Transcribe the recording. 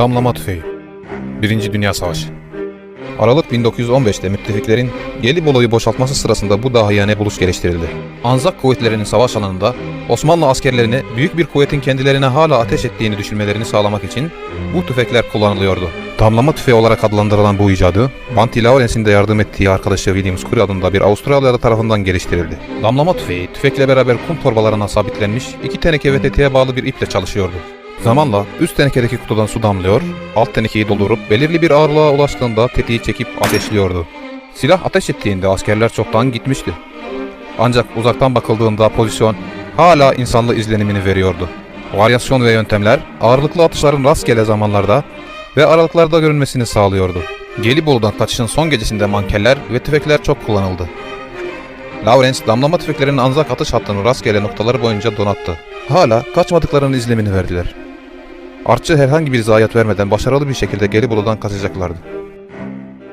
Damlama tüfeği. Birinci Dünya Savaşı. Aralık 1915'te müttefiklerin Gelibolu'yu boşaltması sırasında bu dahiyane buluş geliştirildi. Anzak kuvvetlerinin savaş alanında Osmanlı askerlerine büyük bir kuvvetin kendilerine hala ateş ettiğini düşünmelerini sağlamak için bu tüfekler kullanılıyordu. Damlama tüfeği olarak adlandırılan bu icadı, Banti Lawrence'in de yardım ettiği arkadaşı William Scurry adında bir Avustralyalı tarafından geliştirildi. Damlama tüfeği, tüfekle beraber kum torbalarına sabitlenmiş iki teneke ve tetiğe bağlı bir iple çalışıyordu. Zamanla üst tenekedeki kutudan su damlıyor, alt tenekeyi doldurup belirli bir ağırlığa ulaştığında tetiği çekip ateşliyordu. Silah ateş ettiğinde askerler çoktan gitmişti. Ancak uzaktan bakıldığında pozisyon hala insanlı izlenimini veriyordu. Varyasyon ve yöntemler ağırlıklı atışların rastgele zamanlarda ve aralıklarda görünmesini sağlıyordu. Gelibolu'dan kaçışın son gecesinde mankeller ve tüfekler çok kullanıldı. Lawrence damlama tüfeklerinin anzak atış hattını rastgele noktaları boyunca donattı. Hala kaçmadıklarının izlemini verdiler. Artçı herhangi bir zayiat vermeden başarılı bir şekilde Gelibolu'dan kaçacaklardı.